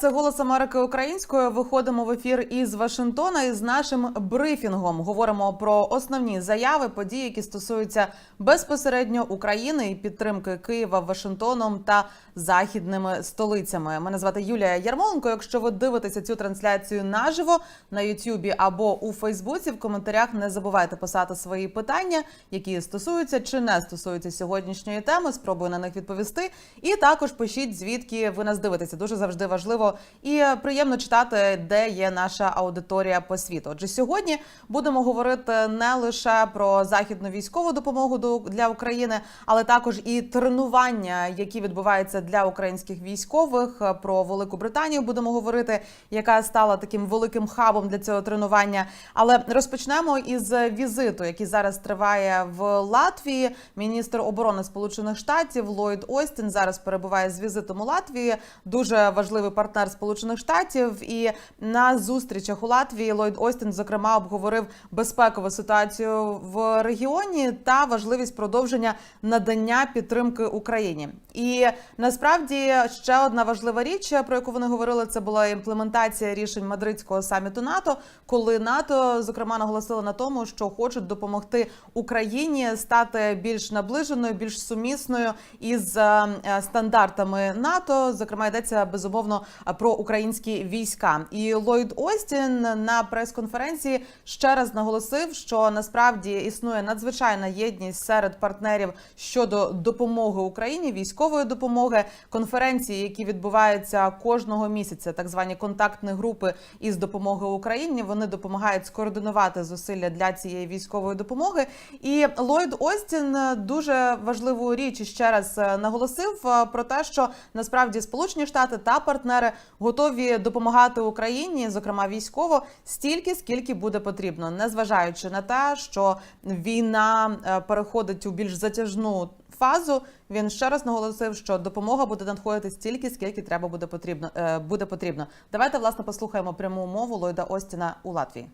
Це голос Америки українською. Виходимо в ефір із Вашингтона із нашим брифінгом. Говоримо про основні заяви, події, які стосуються безпосередньо України і підтримки Києва Вашингтоном та західними столицями. Мене звати Юлія Ярмоленко. Якщо ви дивитеся цю трансляцію наживо на Ютубі або у Фейсбуці, в коментарях не забувайте писати свої питання, які стосуються чи не стосуються сьогоднішньої теми. Спробую на них відповісти. І також пишіть, звідки ви нас дивитеся. Дуже завжди важливо і приємно читати, де є наша аудиторія по світу. Отже, сьогодні будемо говорити не лише про західну військову допомогу до- для України, але також і тренування, які відбуваються для українських військових. Про Велику Британію будемо говорити, яка стала таким великим хабом для цього тренування. Але розпочнемо із візиту, який зараз триває в Латвії. Міністр оборони Сполучених Штатів Ллойд Остін зараз перебуває з візитом у Латвії. Дуже важливий партнер Сполучених Штатів. І на зустрічах у Латвії Ллойд Остін, зокрема, обговорив безпекову ситуацію в регіоні та важливість продовження надання підтримки Україні. І насправді ще одна важлива річ, про яку вони говорили, це була імплементація рішень мадридського саміту НАТО, коли НАТО зокрема наголосило на тому, що хочуть допомогти Україні стати більш наближеною, більш сумісною із е, стандартами НАТО. Зокрема, йдеться безумовно про українські війська. І Ллойд Остін на прес-конференції ще раз наголосив, що насправді існує надзвичайна єдність серед партнерів щодо допомоги Україні, військової допомоги, конференції, які відбуваються кожного місяця, так звані контактні групи із допомоги Україні. Вони допомагають скоординувати зусилля для цієї військової допомоги. І Ллойд Остін дуже важливу річ ще раз наголосив е, про те, що насправді Сполучені Штати та партнери готові допомагати Україні, зокрема військово, стільки скільки буде потрібно, незважаючи на те, що війна е, переходить у більш затяжну фазу. Він ще раз наголосив, що допомога буде надходити стільки, скільки треба буде потрібно. е, Буде потрібно. Давайте власне послухаємо пряму мову Ллойда Остіна у Латвії.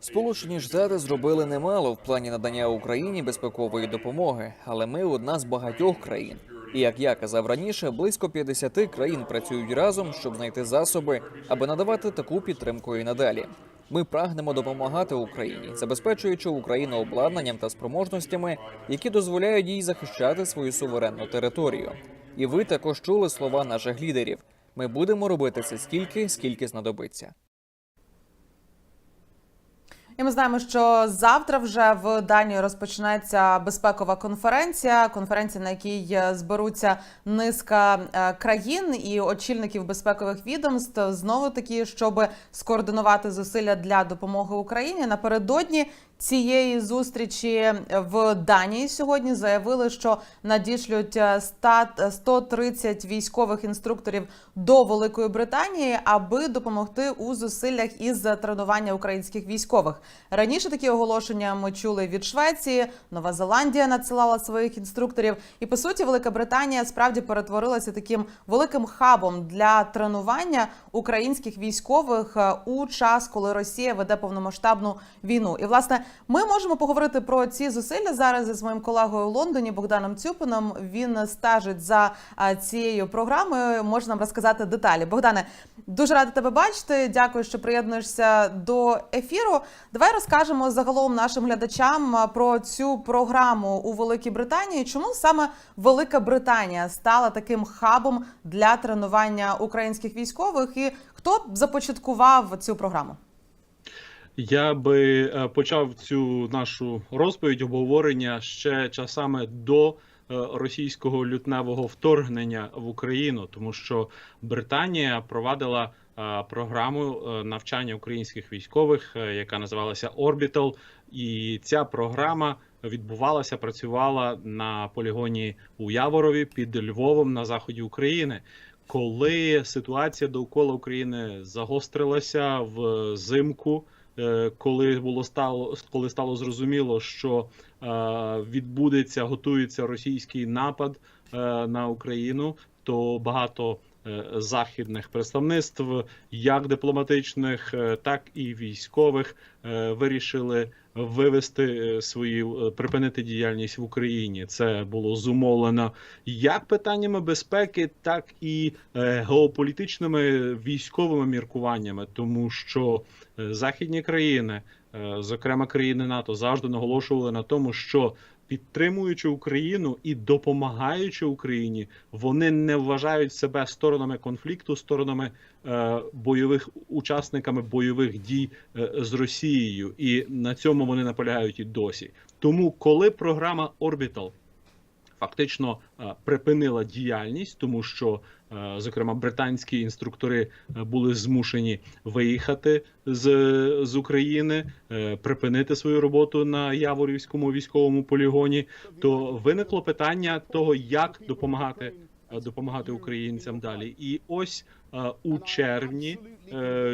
Сполучені Штати зробили немало в плані надання Україні безпекової допомоги, але ми одна з багатьох країн. І як я казав раніше, близько 50 країн працюють разом, щоб знайти засоби, аби надавати таку підтримку і надалі. Ми прагнемо допомагати Україні, забезпечуючи Україну обладнанням та спроможностями, які дозволяють їй захищати свою суверенну територію. І ви також чули слова наших лідерів. Ми будемо робити це стільки, скільки знадобиться. І ми знаємо, що завтра вже в Данії розпочнеться безпекова конференція. Конференція, на якій е, зберуться низка е, країн і очільників безпекових відомств, знову таки, щоб скоординувати зусилля для допомоги Україні. Напередодні цієї зустрічі в Данії сьогодні заявили, що надішлють е, ста- 130 військових інструкторів до Великої Британії, аби допомогти у зусиллях із тренування українських військових. Раніше такі оголошення ми чули від Швеції. Нова Зеландія надсилала своїх інструкторів. І по суті, Велика Британія справді перетворилася таким великим хабом для тренування українських військових е, у час, коли Росія веде повномасштабну війну. І власне ми можемо поговорити про ці зусилля зараз із моїм колегою у Лондоні Богданом Цюпином. Він стежить за цією програмою. Може нам розказати деталі. Богдане, дуже рада тебе бачити. Дякую, що приєднуєшся до ефіру. Давай розкажемо загалом нашим глядачам про цю програму у Великій Британії. Чому саме Велика Британія стала таким хабом для тренування українських військових, і хто започаткував цю програму? Я би е, почав цю нашу розповідь обговорення ще часами до е, російського лютневого вторгнення в Україну, тому що Британія провадила е, програму навчання українських військових, яка називалася Orbital, і ця програма відбувалася, працювала на полігоні у Яворові під Львовом на заході України. Коли ситуація довкола України загострилася в зимку, е, коли було стало, коли стало зрозуміло, що е, відбудеться, готується російський напад е, на Україну, то багато е, західних представництв, як дипломатичних, е, так і військових, е, вирішили вивести свою свої е, припинити діяльність в Україні. Це було зумовлено як питаннями безпеки, так і е, геополітичними військовими міркуваннями, тому що е, західні країни, е, зокрема країни НАТО, завжди наголошували на тому, що підтримуючи Україну і допомагаючи Україні, вони не вважають себе сторонами конфлікту, сторонами е, бойових учасниками бойових дій е, з Росією, і на цьому вони наполягають і досі. Тому, коли програма Orbital фактично е, припинила діяльність, тому що, е, зокрема, британські інструктори е, були змушені виїхати з, з України, припинити свою роботу на Яворівському військовому полігоні, то виникло питання того, як допомагати. Допомагати українцям далі, і ось у червні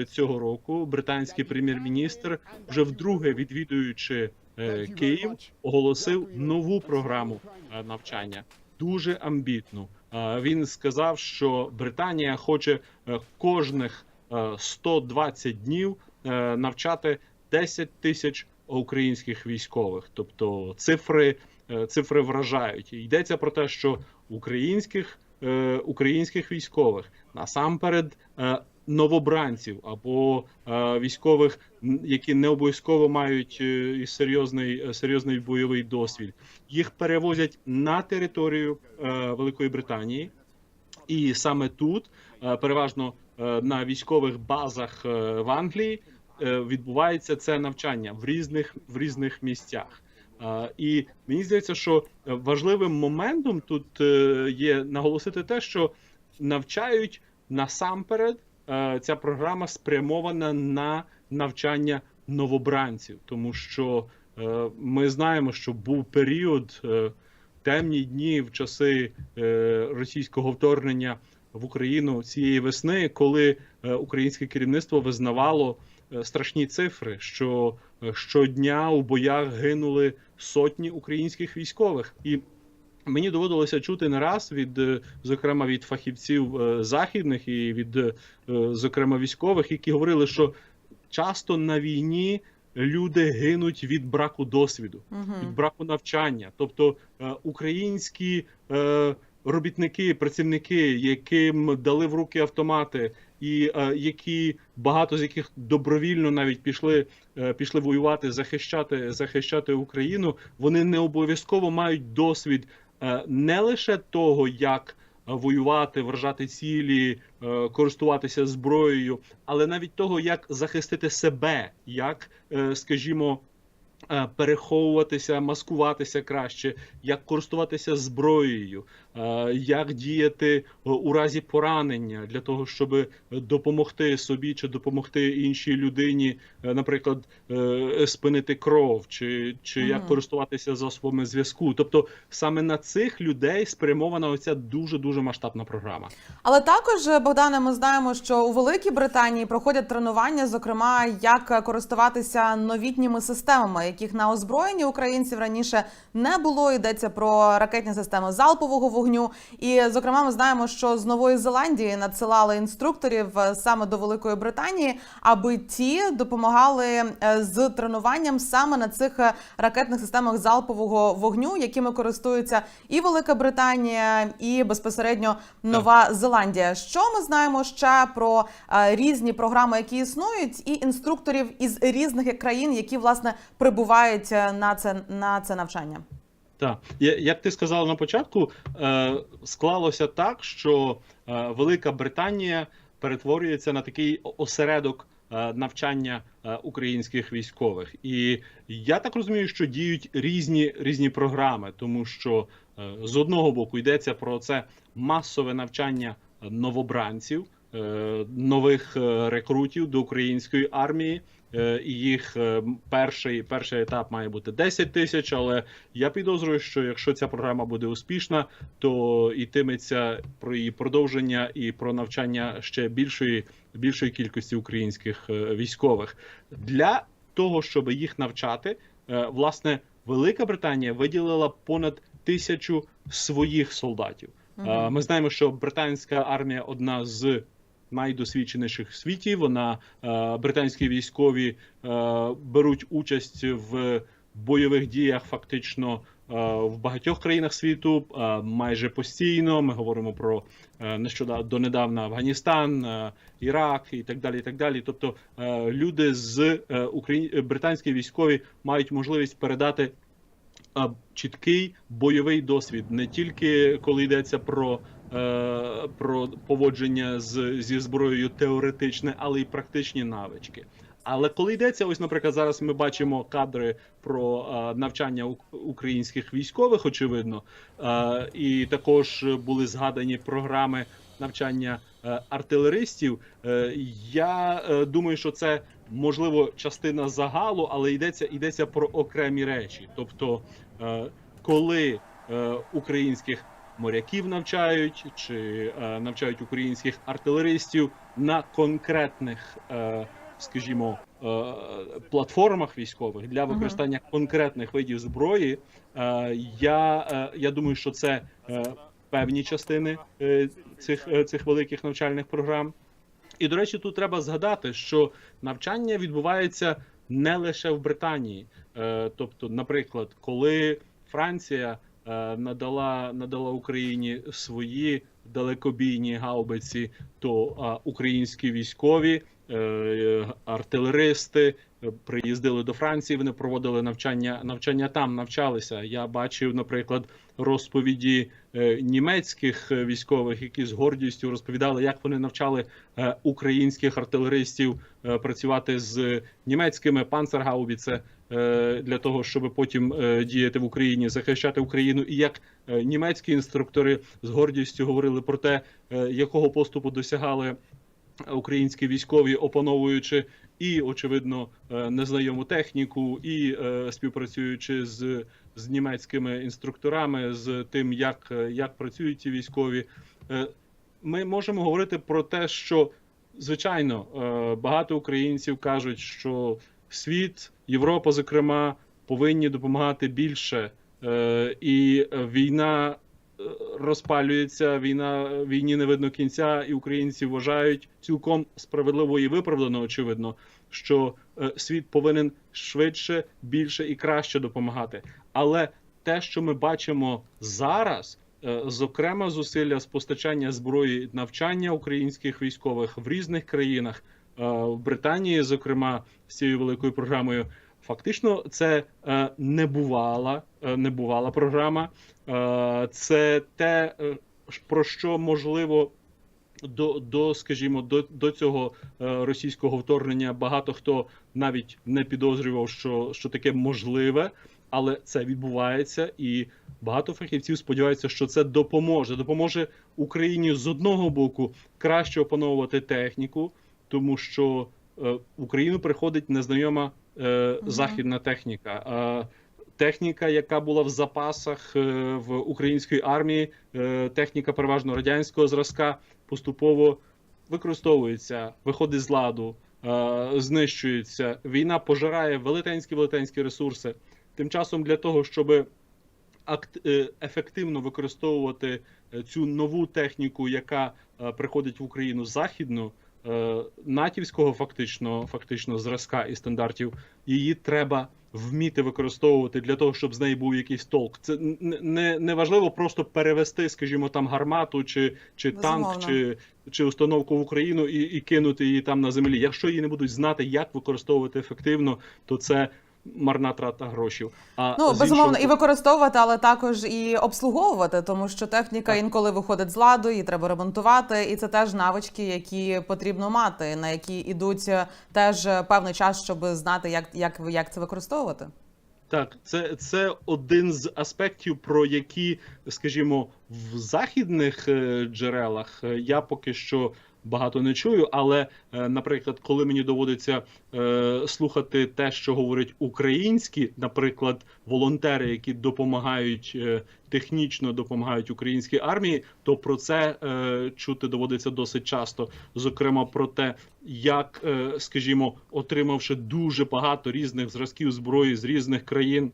цього року британський прем'єр-міністр, вже вдруге відвідуючи Київ, оголосив нову програму е, навчання, дуже амбітну. Е, Він сказав, що Британія хоче е, кожних е, 120 днів е, навчати 10 тисяч українських військових. Тобто цифри, е, цифри вражають. Йдеться про те, що українських, е, українських військових насамперед е, новобранців або е, військових, які не обов'язково мають е, серйозний, е, серйозний бойовий досвід. Їх перевозять на територію Великої Британії, і саме тут, переважно на військових базах в Англії, відбувається це навчання в різних в різних місцях. І мені здається, що важливим моментом тут є наголосити те, що навчають насамперед ця програма спрямована на навчання новобранців, тому що е, ми знаємо, що був період е, темні дні в часи е, російського вторгнення в Україну цієї весни, коли е, українське керівництво визнавало е, страшні цифри, що е, щодня у боях гинули сотні українських військових і. Мені доводилося чути не раз від, е, зокрема, від фахівців е, західних і від, е, зокрема, військових, які говорили, що часто на війні люди гинуть від браку досвіду, від браку навчання. Тобто українські робітники, працівники, яким дали в руки автомати, і е, які багато з яких добровільно навіть пішли, е, пішли воювати, захищати, захищати Україну, вони не обов'язково мають досвід не лише того, як е, воювати, вражати цілі, е, користуватися зброєю, але навіть того, як захистити себе, як, е, скажімо, е, переховуватися, маскуватися краще, як користуватися зброєю, е, як діяти е, у разі поранення для того, щоб допомогти собі чи допомогти іншій людині, е, наприклад, е, спинити кров, чи, чи як користуватися засобами зв'язку. Тобто саме на цих людей спрямована оця дуже дуже масштабна програма. Але також, Богдане, ми знаємо, що у Великій Британії проходять тренування, зокрема, як користуватися новітніми системами, яких на озброєнні українців раніше не було. Йдеться про ракетні системи залпового вогню. І, зокрема, ми знаємо, що з Нової Зеландії надсилали інструкторів е, саме до Великої Британії, аби ті допомагали е, з тренуванням саме на цих е, ракетних системах залпового вогню, якими користуються і Велика Британія, і безпосередньо Нова Зеландія. Що ми знаємо ще про різні програми, які існують, і інструкторів із різних країн, які власне прибувають на це на це навчання? Так, як ти сказала на початку, е, склалося так, що е, Велика Британія перетворюється на такий осередок е, навчання українських військових. І я так розумію, що діють різні різні програми, тому що з одного боку йдеться про це масове навчання новобранців, нових рекрутів до української армії. Е, і їх е, перший, перший етап має бути 10 тисяч, але я підозрюю, що якщо ця програма буде успішна, то йтиметься про її продовження і про навчання ще більшої, більшої кількості українських е, військових. Для того, щоб їх навчати, власне, Велика Британія виділила понад тисячу своїх солдатів. Ми знаємо, що британська армія одна з найдосвідченіших в світі. Вона е, британські військові е, беруть участь в бойових діях фактично е, в багатьох країнах світу майже постійно. Ми говоримо про нещодавно донедавна Афганістан, Ірак і так далі. І так далі. Тобто люди з Україн... британські військові мають можливість передати чіткий бойовий досвід, не тільки коли йдеться про, про поводження з, зі зброєю теоретичне, але й практичні навички. Але коли йдеться, ось, наприклад, зараз ми бачимо кадри про е, навчання українських військових, очевидно, е, і також були згадані програми навчання е, артилеристів. Е, я е, думаю, що це можливо частина загалу, але йдеться йдеться про окремі речі. Тобто, е, коли е, українських моряків навчають чи е, навчають українських артилеристів на конкретних, е, скажімо, е, платформах військових для використання конкретних видів зброї, е, я, е, я думаю, що це е, певні частини е, цих, е, цих великих навчальних програм. І, до речі, тут треба згадати, що навчання відбувається не лише в Британії. Е, Тобто, наприклад, коли Франція надала, надала Україні свої далекобійні гаубиці, то е, українські військові, е, артилеристи е, приїздили до Франції. Вони проводили навчання, навчання там, навчалися. Я бачив, наприклад, розповіді е, німецьких е, військових, які з гордістю розповідали, як вони навчали е, українських артилеристів працювати з німецькими панцергаубіце для того, щоб потім діяти в Україні, захищати Україну, і як німецькі інструктори з гордістю говорили про те, якого поступу досягали українські військові, опановуючи і, очевидно, незнайому техніку, і співпрацюючи з, з німецькими інструкторами, з тим, як, як працюють ці військові. Е, Ми можемо говорити про те, що звичайно е, багато українців кажуть, що світ, Європа, зокрема, повинні допомагати більше, Е, і війна розпалюється. Війна війні не видно кінця, і українці вважають цілком справедливо і виправдано, очевидно, що світ повинен швидше, більше і краще допомагати. Але те, що ми бачимо зараз, е, зокрема зусилля з постачання зброї, навчання українських військових в різних країнах, е, в Британії, зокрема, з цією великою програмою. Фактично, це е, небувала, е, небувала програма. Це те, про що можливо до, до скажімо, до, до цього російського вторгнення багато хто навіть не підозрював, що, що таке можливе, але це відбувається, і багато фахівців сподіваються, що це допоможе. Допоможе Україні з одного боку краще опановувати техніку, тому що е, в Україну приходить незнайома е, західна техніка. Е, техніка, яка була в запасах е, в української армії, е, техніка переважно радянського зразка, поступово використовується, виходить з ладу, е, знищується. Війна пожирає велетенські велетенські ресурси. Тим часом для того, щоб е, ефективно використовувати е, цю нову техніку, яка е, приходить в Україну західну, натівського фактично, фактично зразка і стандартів, її треба вміти використовувати для того, щоб з неї був якийсь толк. Це не, не важливо просто перевести, скажімо, там гармату чи, чи танк, чи, чи установку в Україну і, і кинути її там на землі. Якщо її не будуть знати, як використовувати ефективно, то це марна трата грошей. А Ну безумовно, іншого- і використовувати, але також і обслуговувати, тому що техніка Так. інколи виходить з ладу, її треба ремонтувати, і це теж навички, які потрібно мати, на які йдуть е, теж е, певний час, щоб знати, як, як, як це використовувати. Так, це, це один з аспектів, про які, скажімо, в західних е, джерелах я поки що багато не чую. Але, е, наприклад, коли мені доводиться е, слухати те, що говорять українські, наприклад, волонтери, які допомагають е, технічно допомагають українській армії, то про це чути доводиться досить часто. Зокрема, про те, як, скажімо, отримавши дуже багато різних зразків зброї з різних країн.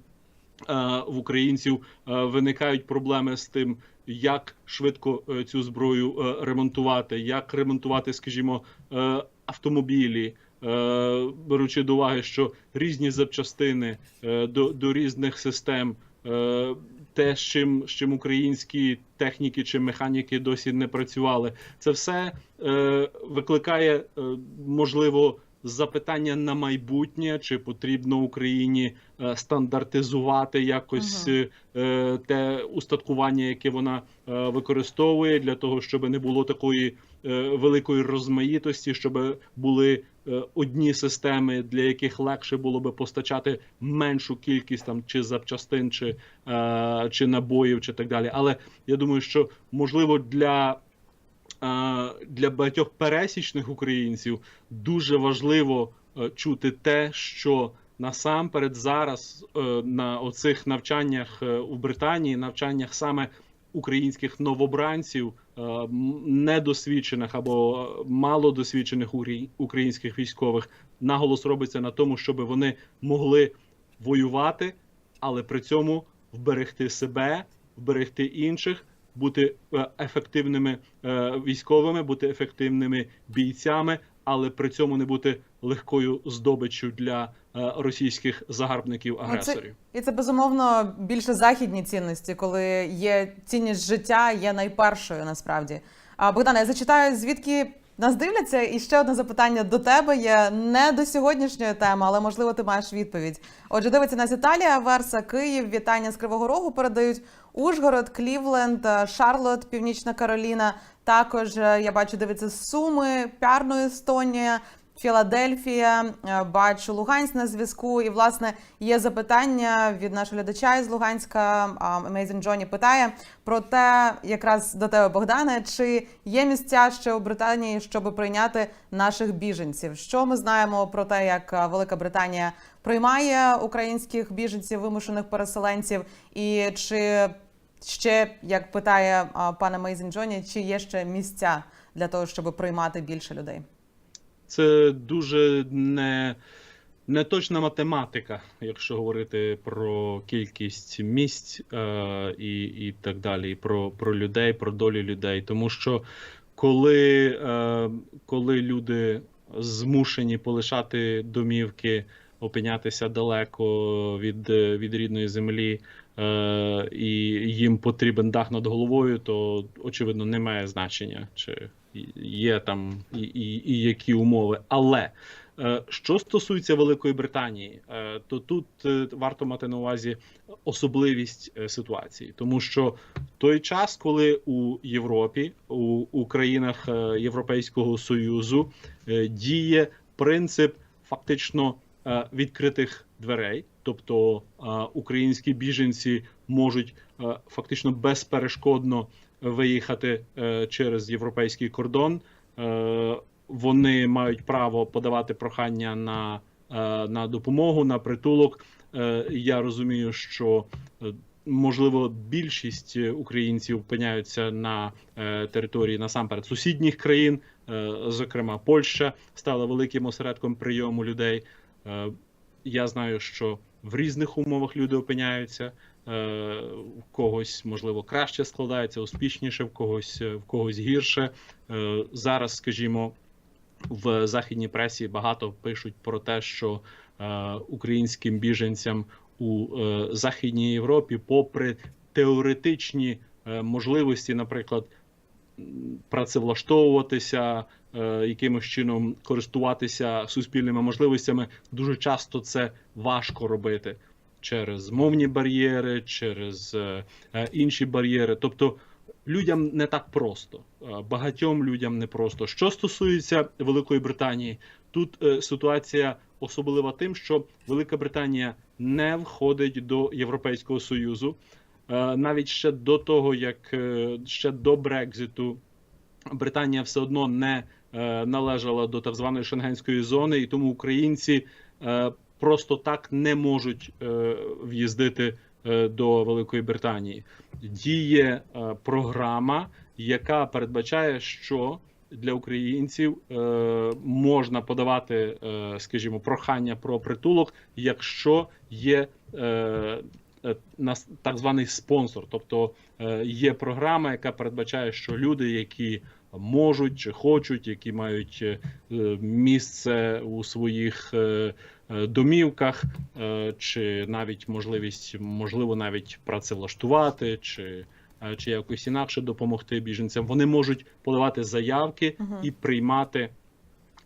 В українців е, виникають проблеми з тим, як швидко е, цю зброю е, ремонтувати, як ремонтувати, скажімо, е, автомобілі, е, беручи до уваги, що різні запчастини е, до, до різних систем. е, Те, з чим, з чим українські техніки чи механіки досі не працювали, це все е, викликає е, можливо запитання на майбутнє, чи потрібно Україні е, стандартизувати якось е, те устаткування, яке вона е, використовує, для того, щоб не було такої великої розмаїтості, щоб були одні системи, для яких легше було би постачати меншу кількість там чи запчастин, чи, чи набоїв, чи так далі. Але я думаю, що можливо для для багатьох пересічних українців дуже важливо е, чути те, що насамперед зараз е, на оцих навчаннях е, у Британії, навчаннях саме українських новобранців, недосвідчених або малодосвідчених українських військових, наголос робиться на тому, щоб вони могли воювати, але при цьому вберегти себе, вберегти інших, бути е, ефективними е, військовими, бути ефективними бійцями, але при цьому не бути легкою здобиччю для е, російських загарбників агресорів. І це безумовно більше західні цінності, коли є цінність життя, є найпершою насправді. А Богдане, я зачитаю, звідки нас дивляться, і ще одне запитання до тебе є не до сьогоднішньої теми, але можливо ти маєш відповідь. Отже, дивиться нас Італія, Верса, Київ, вітання з Кривого Рогу передають Ужгород, Клівленд, е, Шарлот, Північна Кароліна. Також е, я бачу, дивиться Суми, Пярну, Естонія. Філадельфія, е, бачу Луганськ на зв'язку. І власне є запитання від нашого глядача із Луганська. Amazing Johnny питає про те, якраз до тебе, Богдане, чи є місця ще у Британії, щоб прийняти наших біженців? Що ми знаємо про те, як Велика Британія приймає українських біженців, вимушених переселенців, і чи ще як питає а, пан Amazing Johnny, чи є ще місця для того, щоб приймати більше людей? Це дуже не, не точна математика, якщо говорити про кількість місць е, і, і так далі, про, про людей, про долю людей. Тому що коли, е, коли люди змушені полишати домівки, опинятися далеко від, від рідної землі, е, і їм потрібен дах над головою, то очевидно не має значення, чи є там і, і, і які умови. Але е, що стосується Великої Британії, е, то тут е, варто мати на увазі особливість е, ситуації, тому що той час, коли у Європі, у, у країнах е, Європейського Союзу діє принцип фактично відкритих дверей, тобто українські біженці можуть фактично безперешкодно виїхати е, через європейський кордон. Е, Вони мають право подавати прохання на, е, на допомогу, на притулок. Я розумію, що можливо більшість українців опиняються на території насамперед сусідніх країн, зокрема Польща стала великим осередком прийому людей. Е, Я знаю, що в різних умовах люди опиняються. Е, В когось можливо краще складається, успішніше, в когось в когось гірше. Е, Зараз, скажімо, в західній пресі багато пишуть про те, що е, українським біженцям у е, Західній Європі, попри теоретичні е, можливості, наприклад, працевлаштовуватися, е, якимось чином користуватися суспільними можливостями, дуже часто це важко робити через мовні бар'єри, через е, е, інші бар'єри. Тобто людям не так просто, е, багатьом людям не просто. Що стосується Великої Британії, тут е, ситуація особлива тим, що Велика Британія не входить до Європейського Союзу. Е, Навіть ще до того, як е, ще до Брекзиту Британія все одно не е, належала до так званої шенгенської зони, і тому українці е, просто так не можуть е, в'їздити е, до Великої Британії. Діє е, програма, яка передбачає, що для українців е, можна подавати, е, скажімо, прохання про притулок, якщо є е, е, так званий спонсор. Тобто е, є програма, яка передбачає, що люди, які можуть чи хочуть, які мають е, місце у своїх е, е, домівках, чи навіть можливість, можливо, навіть працевлаштувати, чи, чи якось інакше допомогти біженцям, вони можуть подавати заявки Мгм. і приймати.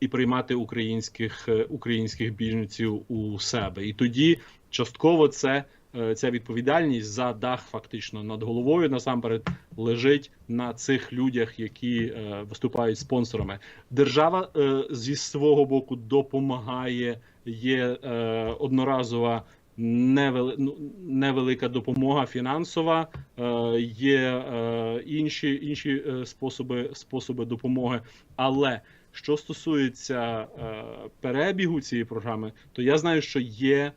І приймати українських українських біженців у себе, і тоді частково це ця відповідальність за дах фактично над головою насамперед лежить на цих людях, які е, виступають спонсорами. Держава е, зі свого боку допомагає. Є е, одноразова ну, невелика допомога фінансова, е, є е, інші, інші е, способи, способи допомоги. Але що стосується е, перебігу цієї програми, то я знаю, що є,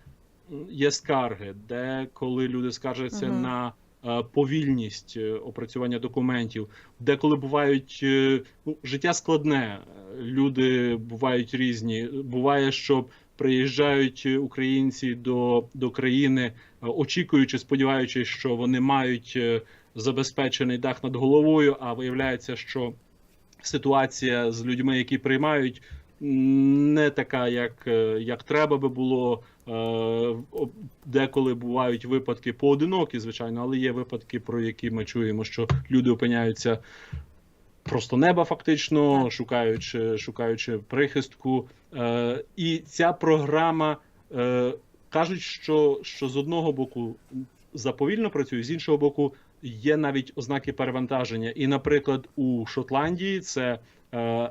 є скарги, де коли люди скаржаться Мгм. на е, повільність е, опрацювання документів, деколи бувають е, ну, життя складне, люди бувають різні. Буває, що приїжджають українці до, до країни, очікуючи, сподіваючись, що вони мають забезпечений дах над головою, а виявляється, що ситуація з людьми, які приймають, не така, як, як треба би було. Е, Деколи бувають випадки поодинокі, звичайно, але є випадки, про які ми чуємо, що люди опиняються просто неба, фактично, шукаючи, шукаючи прихистку. Е, І ця програма е, кажуть, що, що з одного боку заповільно працює, з іншого боку, є навіть ознаки перевантаження. І, наприклад, у Шотландії це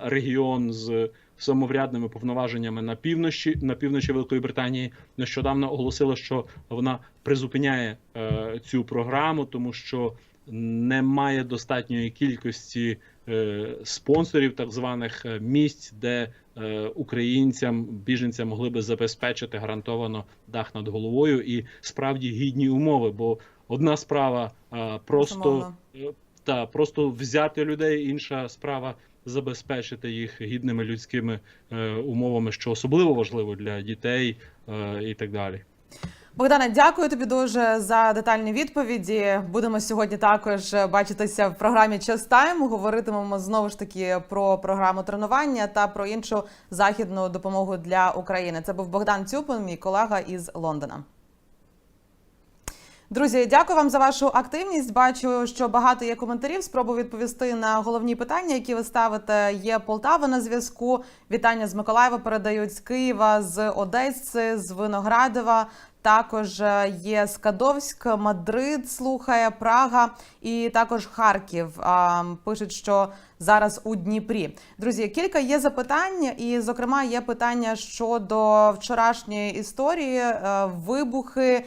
регіон з самоврядними повноваженнями на півночі на півночі Великої Британії. Нещодавно оголосила, що вона призупиняє е, цю програму, тому що немає достатньої кількості е, спонсорів, так званих е, місць, де е, українцям, біженцям могли би забезпечити гарантовано дах над головою і справді гідні умови. Бо одна справа е, просто е, та просто взяти людей, інша справа забезпечити їх гідними людськими е, умовами, що особливо важливо для дітей е, і так далі. Богдане, дякую тобі дуже за детальні відповіді. Будемо сьогодні також бачитися в програмі Час Тайм. Говоритимемо знову ж таки про програму тренування та про іншу західну допомогу для України. Це був Богдан Цюпин, мій колега із Лондона. Друзі, дякую вам за вашу активність. Бачу, що багато є коментарів. Спробую відповісти на головні питання, які ви ставите. Є Полтава на зв'язку. Вітання з Миколаєва передають з Києва, з Одеси, з Виноградова. Також е, є Скадовськ, Мадрид слухає, Прага і також Харків. А, Пишуть, що зараз у Дніпрі. Друзі, кілька є запитань, і, зокрема, є питання щодо вчорашньої історії е, вибухи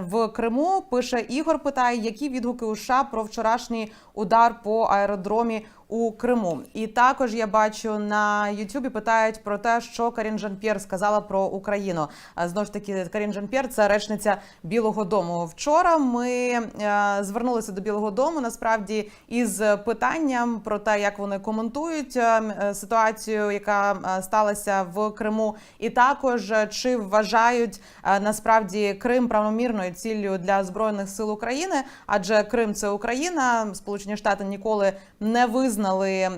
в Криму. Пише Ігор, питає, які відгуки у США про вчорашній удар по аеродромі у Криму. І також я бачу на Ютубі питають про те, що Карін Жан-П'єр сказала про Україну. А, Знову ж таки, Карін Жан-П'єр – це речниця Білого Дому. Вчора ми е, звернулися до Білого Дому насправді із питанням про те, як вони коментують е, е, ситуацію, яка е, сталася в Криму, і також чи вважають насправді Крим правомірною ціллю для збройних сил України, адже Крим це Україна. Сполучені Штати ніколи не визнали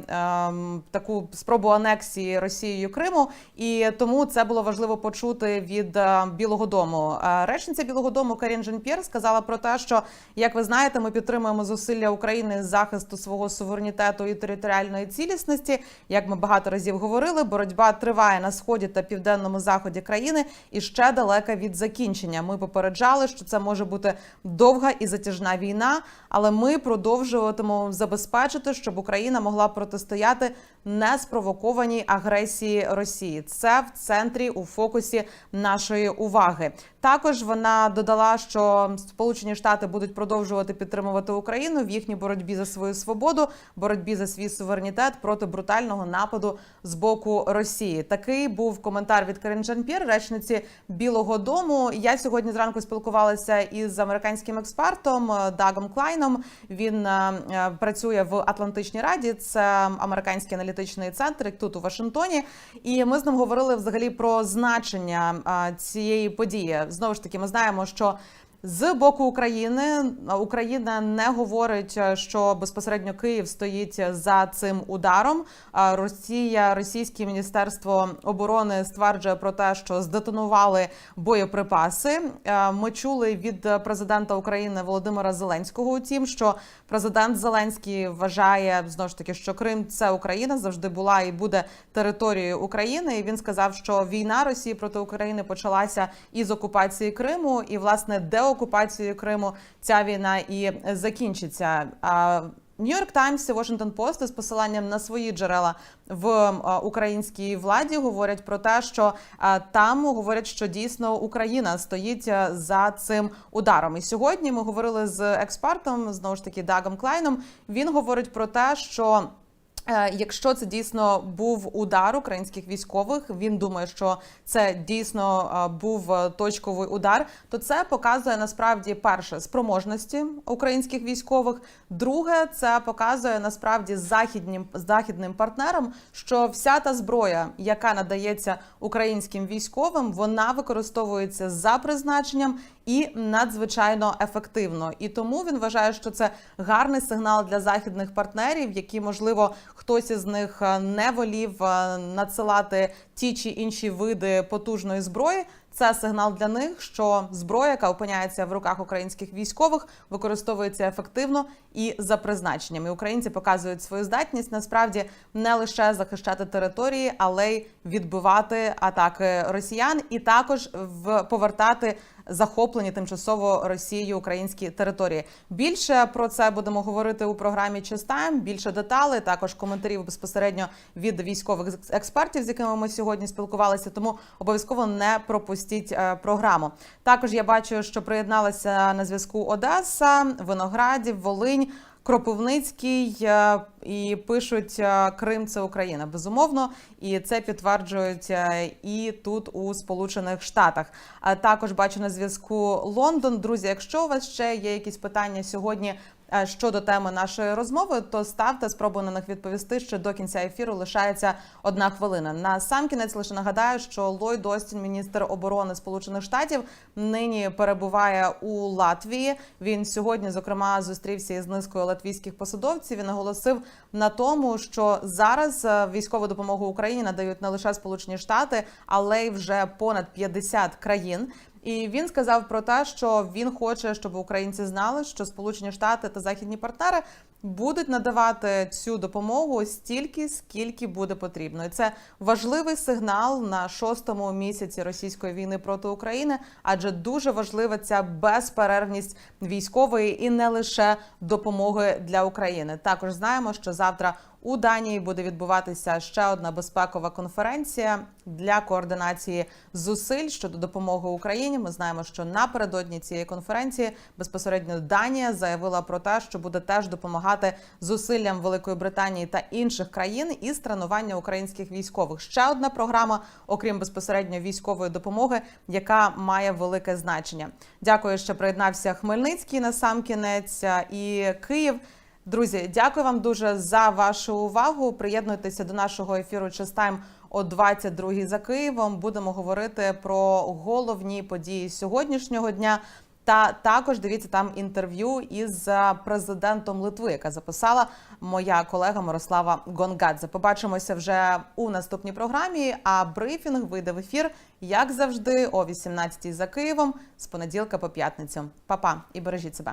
таку спробу анексії Росією Криму, і тому це було важливо почути від Білого Дому. Речниця Білого Дому Карін Жан-П'єр сказала про те, що як ви знаєте, ми підтримуємо зусилля України з захисту свого суверенітету і територіальної цілісності. Як ми багато разів говорили, боротьба триває на сході та південному заході країни і ще далека від закінчення. Ми попереджали, що це може бути довга і затяжна війна, але ми продовжуватимемо забезпечити, щоб Україна могла протистояти неспровокованій агресії Росії. Це в центрі у фокусі нашої уваги. Також вона додала, що Сполучені Штати будуть продовжувати підтримувати Україну в їхній боротьбі за свою свободу, боротьбі за свій суверенітет проти брутального нападу з боку Росії. Такий був коментар від Карин Жан-П'єр, речниці Білого Дому. Я сьогодні зранку спілкувалася із американським експертом е, Дагом Клайном. Він е, е, працює в Атлантичній Раді. Це американський аналітичний центр тут у Вашингтоні. І ми з ним говорили взагалі про значення цієї події. Знову ж таки, ми знаємо, що З боку України Україна не говорить, е, що безпосередньо Київ стоїть за цим ударом. Росія, російське міністерство оборони стверджує про те, що здетонували боєприпаси. Е, Ми чули від президента України Володимира Зеленського. Утім, що президент Зеленський вважає знову ж таки, що Крим це Україна завжди була і буде територією України. І він сказав, що війна Росії проти України почалася із окупації Криму, і власне деокупацією Криму ця війна і закінчиться. Нью-Йорк Таймс і Washington Post з посиланням на свої джерела в е, українській владі говорять про те, що е, там говорять, що дійсно Україна стоїть е, за цим ударом. І сьогодні ми говорили з експертом знову ж таки Дагом Клайном. Він говорить про те, що. Е, Якщо це дійсно був удар українських військових, він думає, що це дійсно е, був е, точковий удар. То це показує насправді перше спроможності українських військових. Друге, це показує насправді західнім західним партнерам, що вся та зброя, яка надається українським військовим, вона використовується за призначенням і надзвичайно ефективно. І тому він вважає, що це гарний сигнал для західних партнерів, які можливо хтось із них е, не волів е, надсилати ті чи інші види потужної зброї. Це сигнал для них, що зброя, яка опиняється в руках українських військових, використовується ефективно і за призначенням. І українці показують свою здатність насправді не лише захищати території, але й відбивати атаки росіян, і також в повертати захоплені тимчасово Росією українські території. Більше про це будемо говорити у програмі Чистайм. Більше деталей, також коментарів безпосередньо від військових експертів, з якими ми сьогодні спілкувалися. Тому обов'язково не пропустіть е, програму. Також я бачу, що приєдналася на зв'язку Одеса, Виноградів, Волинь. Кропивницький е, і пишуть е, Крим це Україна безумовно, і це підтверджують е, і тут у Сполучених Штатах. А також бачу на зв'язку Лондон. Друзі, якщо у вас ще є якісь питання сьогодні щодо теми нашої розмови, то ставте спробую на них відповісти. Ще до кінця ефіру лишається одна хвилина. На сам кінець лише нагадаю, що Ллойд Остін, міністр оборони Сполучених Штатів, нині перебуває у Латвії. Він сьогодні, зокрема, зустрівся із низкою латвійських посадовців і наголосив на тому, що зараз е, військову допомогу Україні надають не лише Сполучені Штати, але й вже понад 50 країн. І він сказав про те, що він хоче, щоб українці знали, що Сполучені Штати та західні партнери будуть надавати цю допомогу стільки, скільки буде потрібно. І це важливий сигнал на шостому місяці російської війни проти України, адже дуже важлива ця безперервність військової і не лише допомоги для України. Також знаємо, що завтра у Данії буде відбуватися ще одна безпекова конференція для координації зусиль щодо допомоги Україні. Ми знаємо, що напередодні цієї конференції безпосередньо Данія заявила про те, що буде теж допомагати зусиллям Великої Британії та інших країн із тренування українських військових. Ще одна програма, окрім безпосередньо військової допомоги, яка має велике значення. Дякую, що приєднався Хмельницький на сам кінець і Київ. Друзі, дякую вам дуже за вашу увагу. Приєднуйтеся до нашого ефіру Чистайм о 22 за Києвом. Будемо говорити про головні події сьогоднішнього дня. Та також дивіться там інтерв'ю із президентом Литви, яка записала моя колега Мирослава Гонгадзе. Побачимося вже у наступній програмі. А брифінг вийде в ефір, як завжди, о 18 за Києвом з понеділка по п'ятницю. Па-па і бережіть себе.